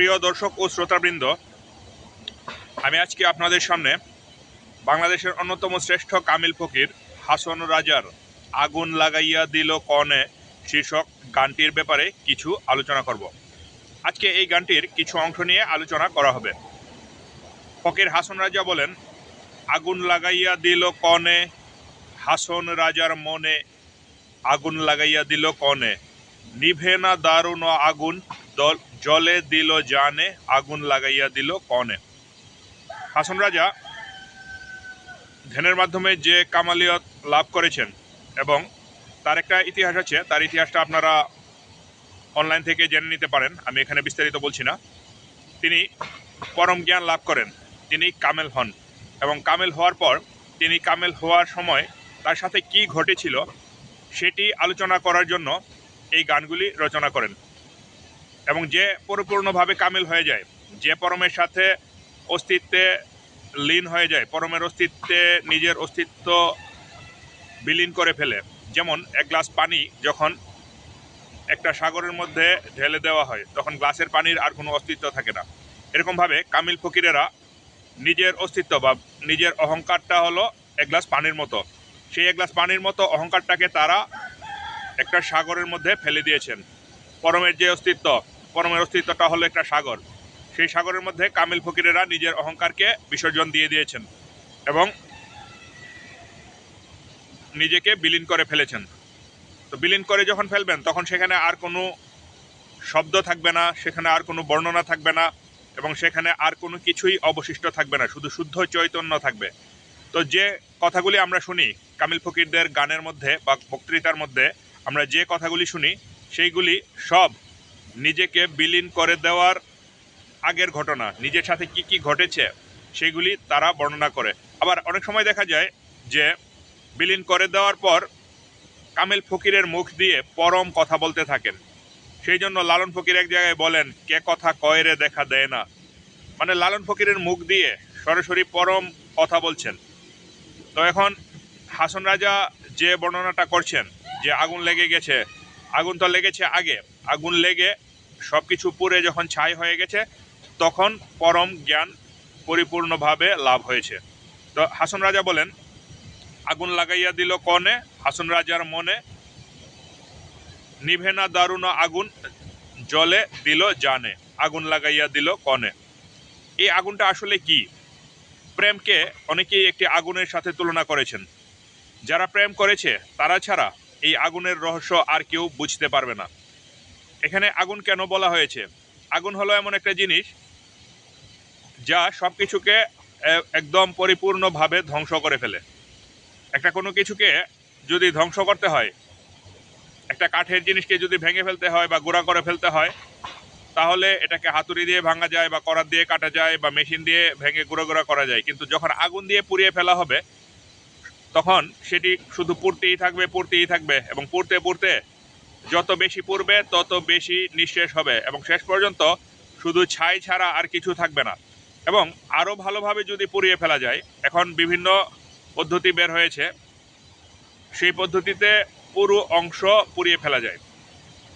প্রিয় দর্শক ও শ্রোতাবৃন্দ, আমি আজকে আপনাদের সামনে বাংলাদেশের অন্যতম শ্রেষ্ঠ কামিল ফকির হাসন রাজার আগুন লাগাইয়া দিল কনে শীর্ষক গানটির ব্যাপারে কিছু আলোচনা করব। আজকে এই গানটির কিছু অংশ নিয়ে আলোচনা করা হবে। ফকির হাসন রাজা বলেন, আগুন লাগাইয়া দিল কনে, হাসন রাজার মনে আগুন লাগাইয়া দিল কনে। নিভে না দারুণ আগুন, দল জলে দিল জানে, আগুন লাগাইয়া দিল কনে। হাসন রাজা ধ্যানের মাধ্যমে যে কামালিয়ত লাভ করেছেন এবং তার একটা ইতিহাস আছে, তার ইতিহাসটা আপনারা অনলাইন থেকে জেনে নিতে পারেন, আমি এখানে বিস্তারিত বলছি না। তিনি পরম জ্ঞান লাভ করেন, তিনি কামেল হন এবং কামেল হওয়ার পর তিনি কামেল হওয়ার সময় তার সাথে কি ঘটেছিল সেটি আলোচনা করার জন্য এই গানগুলি রচনা করেন। এবং যে পরিপূর্ণভাবে কামিল হয়ে যায়, যে পরমের সাথে অস্তিত্বে লীন হয়ে যায়, পরমের অস্তিত্বে নিজের অস্তিত্ব বিলীন করে ফেলে। যেমন এক গ্লাস পানি যখন একটা সাগরের মধ্যে ঢেলে দেওয়া হয়, তখন গ্লাসের পানির আর কোনো অস্তিত্ব থাকে না। এরকমভাবে কামিল ফকিরেরা নিজের অস্তিত্ব বা নিজের অহংকারটা হলো এক গ্লাস পানির মতো। সেই এক গ্লাস পানির মতো অহংকারটাকে তারা একটা সাগরের মধ্যে ফেলে দিয়েছেন। পরমের যে অস্তিত্ব পরমের অস্তিত্বটা হলো একটা সাগর। সেই সাগরের মধ্যে কামিল ফকিরেরা নিজের অহংকারকে বিসর্জন দিয়ে দিয়েছেন এবং নিজেকে বিলীন করে ফেলেছেন। তো বিলীন করে যখন ফেলবেন, তখন সেখানে আর কোনো শব্দ থাকবে না, সেখানে আর কোনো বর্ণনা থাকবে না এবং সেখানে আর কোনো কিছুই অবশিষ্ট থাকবে না, শুধু শুদ্ধ চৈতন্য থাকবে। তো যে কথাগুলি আমরা শুনি কামিল ফকিরদের গানের মধ্যে বা বক্তৃতার মধ্যে, আমরা যে কথাগুলি শুনি, সেইগুলি সব নিজেকে বিলীন করে দেওয়ার আগের ঘটনা, নিজের সাথে কি কি ঘটেছে, সেগুলি তারা বর্ণনা করে। আবার অনেক সময় দেখা যায় যে, বিলীন করে দেওয়ার পর কামিল ফকিরের মুখ দিয়ে পরম কথা বলতে থাকেন। সেই জন্য লালন ফকির এক জায়গায় বলেন, কে কথা কয়রে দেখা দেয় না? মানে লালন ফকিরের মুখ দিয়ে সরাসরি পরম কথা বলছেন। তো এখন হাসন রাজা যে বর্ণনাটা করছেন, যে আগুন লেগে গেছে, আগুন তো লেগেছে আগে, আগুন লেগে সব কিছু পুড়ে যখন ছাই হয়ে গেছে, তখন পরম জ্ঞান পরিপূর্ণভাবে লাভ হয়েছে। তো হাসন রাজা বলেন, আগুন লাগাইয়া দিল কনে, হাসন রাজার মনে নিভে না দারুণ আগুন জলে দিল জানে, আগুন লাগাইয়া দিল কনে। এই আগুনটা আসলে কি? প্রেমকে অনেকেই একটি আগুনের সাথে তুলনা করেছেন। যারা প্রেম করেছে, তারা ছাড়া এই আগুনের রহস্য আর কেউ বুঝতে পারবে না। এখানে আগুন কেন বলা হয়েছে? আগুন হলো এমন একটা জিনিস যা সব কিছুকে একদম পরিপূর্ণভাবে ধ্বংস করে ফেলে। একটা কোনো কিছুকে যদি ধ্বংস করতে হয়, একটা কাঠের জিনিসকে যদি ভেঙে ফেলতে হয় বা গুঁড়া করে ফেলতে হয়, তাহলে এটাকে হাতুড়ি দিয়ে ভাঙা যায় বা করাত দিয়ে কাটা যায় বা মেশিন দিয়ে ভেঙে গুঁড়ো গুঁড়া করা যায়। কিন্তু যখন আগুন দিয়ে পুড়িয়ে ফেলা হবে, তখন সেটি শুধু পুড়তেই থাকবে পুড়তেই থাকবে এবং পুড়তে পুড়তে যত বেশি পুড়বে, তত বেশি নিঃশেষ হবে এবং শেষ পর্যন্ত শুধু ছাই ছাড়া আর কিছু থাকবে না। এবং আরও ভালোভাবে যদি পুড়িয়ে ফেলা যায়, এখন বিভিন্ন পদ্ধতি বের হয়েছে। সেই পদ্ধতিতে পুরো অংশ পুড়িয়ে ফেলা যায়।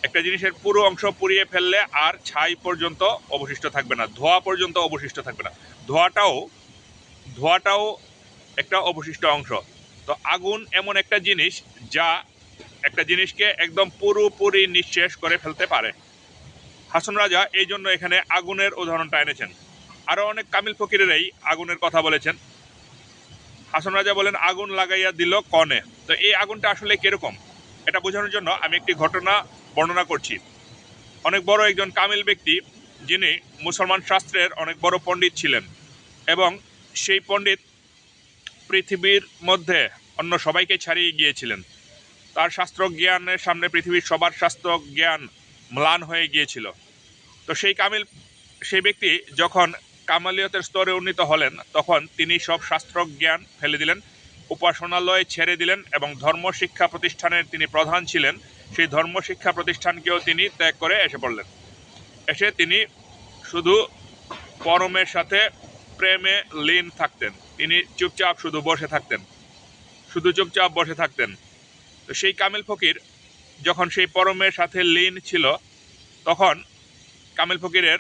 একটা জিনিসের পুরো অংশ পুড়িয়ে ফেললে আর ছাই পর্যন্ত অবশিষ্ট থাকবে না, ধোয়া পর্যন্ত অবশিষ্ট থাকবে না। ধোয়াটাও ধোয়াটাও একটা অবশিষ্ট অংশ। তো আগুন এমন একটা জিনিস যা একটা জিনিসকে একদম পুরোপুরি নিঃশেষ করে ফেলতে পারে। হাসন রাজা এই জন্য এখানে আগুনের উদাহরণটা এনেছেন। আরও অনেক কামিল ফকিরেরাই আগুনের কথা বলেছেন। হাসন রাজা বলেন, আগুন লাগাইয়া দিল কনে? তো এই আগুনটা আসলে কীরকম? এটা বোঝানোর জন্য আমি একটি ঘটনা বর্ণনা করছি। অনেক বড় একজন কামিল ব্যক্তি, যিনি মুসলমান শাস্ত্রের অনেক বড় পণ্ডিত ছিলেন এবং সেই পণ্ডিত পৃথিবীর মধ্যে অন্য সবাইকে ছাড়িয়ে গিয়েছিলেন। তার শাস্ত্র জ্ঞানের সামনে পৃথিবীর সবার শাস্ত্র জ্ঞান ম্লান হয়ে গিয়েছিল। তো সেই কামিল, সেই ব্যক্তি যখন কামালিয়তের স্তরে উন্নীত হলেন, তখন তিনি সব শাস্ত্র জ্ঞান ফেলে দিলেন, উপাসনালয় ছেড়ে দিলেন এবং ধর্ম শিক্ষা প্রতিষ্ঠানের তিনি প্রধান ছিলেন। সেই ধর্ম শিক্ষা প্রতিষ্ঠানকেও তিনি ত্যাগ করে এসে পড়লেন। এসে তিনি শুধু পরমের সাথে প্রেমে লীন থাকতেন। তিনি চুপচাপ শুধু বসে থাকতেন। শুধু চুপচাপ বসে থাকতেন। তো সেই কামিল ফকির যখন সেই পরমের সাথে লীন ছিল, তখন কামিল ফকিরের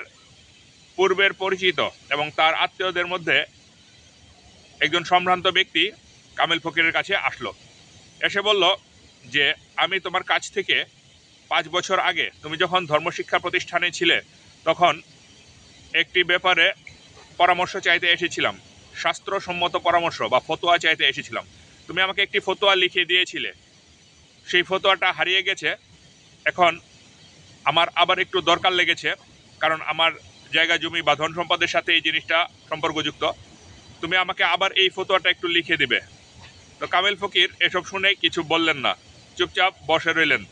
পূর্বের পরিচিত এবং তার আত্মীয়দের মধ্যে একজন সম্ভ্রান্ত ব্যক্তি কামিল ফকিরের কাছে আসলো। এসে বলল যে, আমি তোমার কাছ থেকে পাঁচ বছর আগে তুমি যখন ধর্মশিক্ষা প্রতিষ্ঠানে ছিলে, তখন একটি ব্যাপারে পরামর্শ চাইতে এসেছিলাম। শাস্ত্রসম্মত পরামর্শ বা ফতোয়া চাইতে এসেছিলাম। তুমি আমাকে একটি ফতোয়া লিখে দিয়েছিলে। সেই ফতোয়াটা হারিয়ে গেছে। এখন আমার আবার একটু দরকার লেগেছে, কারণ আমার জায়গা জমি বা ধন সম্পদের সাথে এই জিনিসটা সম্পর্কযুক্ত। তুমি আমাকে আবার এই ফতোয়াটা একটু লিখে দিবে। তো কামেল ফকির, এসব শুনে কিছু বললেন না। চুপচাপ বসে রইলেন।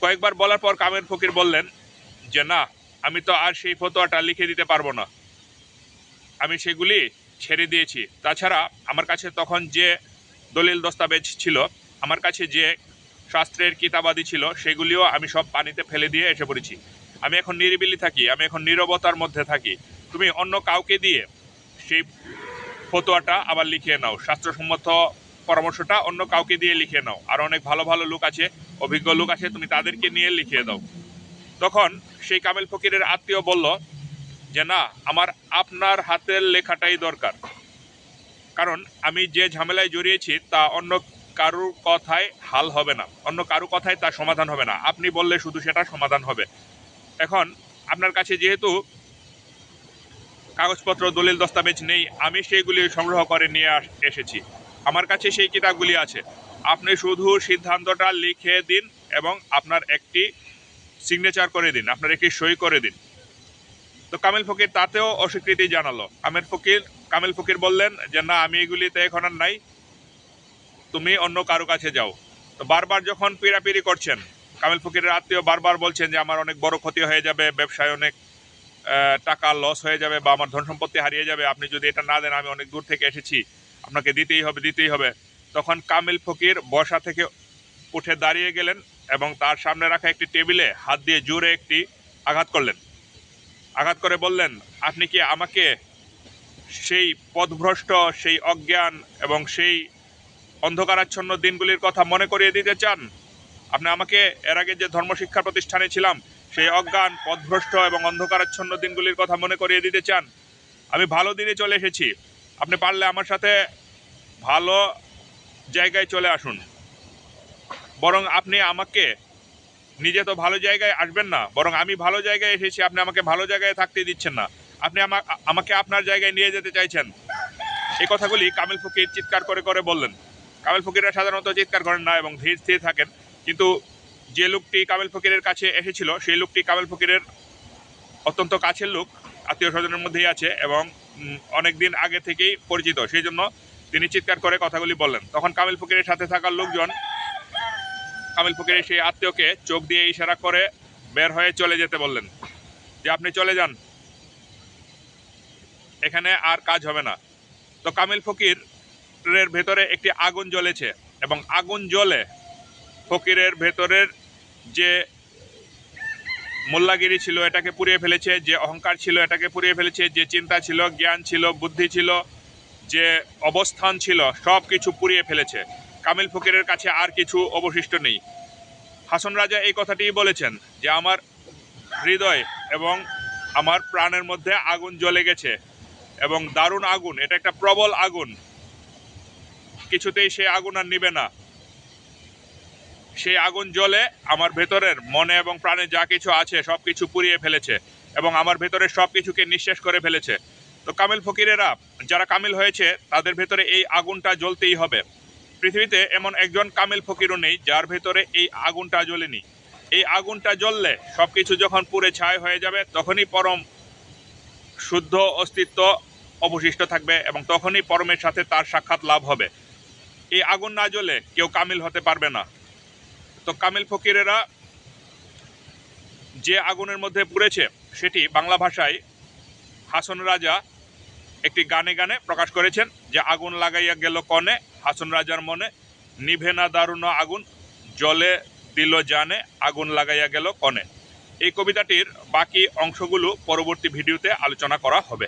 কয়েকবার বলার পর কামেল ফকির বললেন যে, না, আমি তো আর সেই ফতোয়াটা লিখে দিতে পারব না। আমি সেগুলি ছেড়ে দিয়েছি। তাছাড়া আমার কাছে তখন যে দলিল দস্তাবেজ ছিল আমার কাছে যে শাস্ত্রের কিতাবাদি ছিল, সেগুলিও আমি সব পানিতে ফেলে দিয়ে এসে পড়েছি। আমি এখন নিরিবিলি থাকি, আমি এখন নীরবতার মধ্যে থাকি। তুমি অন্য কাউকে দিয়ে সেই ফতোয়াটা আবার লিখিয়ে নাও, শাস্ত্রসম্মত পরামর্শটা অন্য কাউকে দিয়ে লিখিয়ে নাও। আর অনেক ভালো ভালো লোক আছে, অভিজ্ঞ লোক আছে, তুমি তাদেরকে নিয়ে লিখিয়ে দাও। তখন সেই কামেল ফকিরের আত্মীয় বলল যে, না, আমার আপনার হাতের লেখাটাই দরকার। কারণ আমি যে ঝামেলায় জড়িয়েছি, তা অন্য কারুর কথায় হাল হবে না। অন্য কারু কথায় তার সমাধান হবে না। আপনি বললে শুধু সেটা সমাধান হবে। এখন আপনার কাছে যেহেতু কাগজপত্র, দলিল, দস্তাবেজ নেই, আমি সেইগুলি সংগ্রহ করে নিয়ে এসেছি। আমার কাছে সেই কিতাবগুলি আছে। আপনি শুধু সিদ্ধান্তটা লিখে দিন এবং আপনার একটি সিগনেচার করে দিন, আপনার একটি সই করে দিন। তো কামিল ফকির তাতেও অস্বীকৃতি জানালো। কামেল ফকির, কামিল ফকির বললেন যে, না, আমি এগুলিতে এখন আর নাই। তুমি অন্য কারও কাছে যাও। তো বারবার যখন পিড়াপিড়ি করছেন, কামিল ফকিরের আত্মীয় বারবার বলছেন যে, আমার অনেক বড় ক্ষতি হয়ে যাবে, ব্যবসায় অনেক টাকা লস হয়ে যাবে বা আমার ধন সম্পত্তি হারিয়ে যাবে। আপনি যদি এটা না দেন, আমি অনেক দূর থেকে এসেছি। আপনাকে দিতেই হবে দিতেই হবে। তখন কামিল ফকির বসা থেকে উঠে দাঁড়িয়ে গেলেন এবং তার সামনে রাখা একটি টেবিলে হাত দিয়ে জোরে একটি আঘাত করলেন। আঘাত করে বললেন, আপনি কি আমাকে সেই পথভ্রষ্ট, সেই অজ্ঞান এবং সেই অন্ধকারাচ্ছন্ন দিনগুলির কথা মনে করিয়ে দিতে চান? আপনি আমাকে এর আগে যে ধর্মশিক্ষা প্রতিষ্ঠানে ছিলাম, সেই অজ্ঞান, পথভ্রষ্ট এবং অন্ধকারাচ্ছন্ন দিনগুলির কথা মনে করিয়ে দিতে চান? আমি ভালো দিনে চলে এসেছি। আপনি পারলে আমার সাথে ভালো জায়গায় চলে আসুন। বরং আপনি আমাকে নিজে তো ভালো জায়গায় আসবেন না, বরং আমি ভালো জায়গায় এসেছি, আপনি আমাকে ভালো জায়গায় থাকতে দিচ্ছেন না। আপনি আমা- আমাকে আপনার জায়গায় নিয়ে যেতে চাইছেন। এই কথাগুলি কামিল ফকির চিৎকার করে করে বললেন। কামিল ফকিররা সাধারণত চিৎকার করেন না এবং ধীর স্থির থাকেন। কিন্তু যে লোকটি কামিল ফকিরের কাছে এসেছিল, সেই লোকটি কামিল ফকিরের অত্যন্ত কাছের লোক আত্মীয় স্বজনের মধ্যেই আছে এবং অনেক দিন আগে থেকেই পরিচিত। সেই জন্য তিনি চিৎকার করে কথাগুলি বললেন। তখন কামিল ফকিরের সাথে থাকা লোকজন কামিল ফকিরের সেই আত্মীয়কে চোখ দিয়ে ইশারা করে বের হয়ে চলে যেতে বললেন, যে আপনি চলে যান। এখানে আর কাজ হবে না। তো কামিল ফকিরের ভেতরে একটি আগুন জ্বলেছে এবং আগুন জ্বলে ফকিরের ভেতরের যে মোল্লাগিরি ছিল এটাকে পুড়িয়ে ফেলেছে, যে অহংকার ছিল এটাকে পুড়িয়ে ফেলেছে, যে চিন্তা ছিল, জ্ঞান ছিল, বুদ্ধি ছিল, যে অবস্থান ছিল, সব কিছু পুড়িয়ে ফেলেছে। কামিল ফকিরের কাছে আর কিছু অবশিষ্ট নেই। হাসন রাজা এই কথাটিই বলেছেন যে, আমার হৃদয় এবং আমার প্রাণের মধ্যে আগুন জ্বলে গেছে এবং দারুণ আগুন, এটা একটা প্রবল আগুন। কিছুতেই সেই আগুন আর নিবে না। সেই আগুন জ্বলে আমার ভেতরের মনে এবং প্রাণে যা কিছু আছে সব কিছু পুড়িয়ে ফেলেছে এবং আমার ভেতরের সব কিছুকে নিঃশেষ করে ফেলেছে। তো কামিল ফকিরেরা, যারা কামিল হয়েছে, তাদের ভেতরে এই আগুনটা জ্বলতেই হবে। পৃথিবীতে এমন একজন কামিল ফকিরও নেই, যার ভেতরে এই আগুনটা জ্বলেনি। এই আগুনটা জ্বললে সব কিছু যখন পুড়ে ছাই হয়ে যাবে, তখনই পরম শুদ্ধ অস্তিত্ব অবশিষ্ট থাকবে এবং তখনই পরমের সাথে তার সাক্ষাৎ লাভ হবে। এই আগুন না জ্বলে কেউ কামিল হতে পারবে না। তো কামিল ফকিরেরা যে আগুনের মধ্যে পুড়েছে, সেটি বাংলা ভাষায় হাসন রাজা একটি গানে গানে প্রকাশ করেছেন যে, আগুন লাগাইয়া গেল কনে, হাসন রাজার মনে, নিভে না দারুণ আগুন, জলে দিল জানে, আগুন লাগাইয়া গেল কনে। এই কবিতাটির বাকি অংশগুলো পরবর্তী ভিডিওতে আলোচনা করা হবে।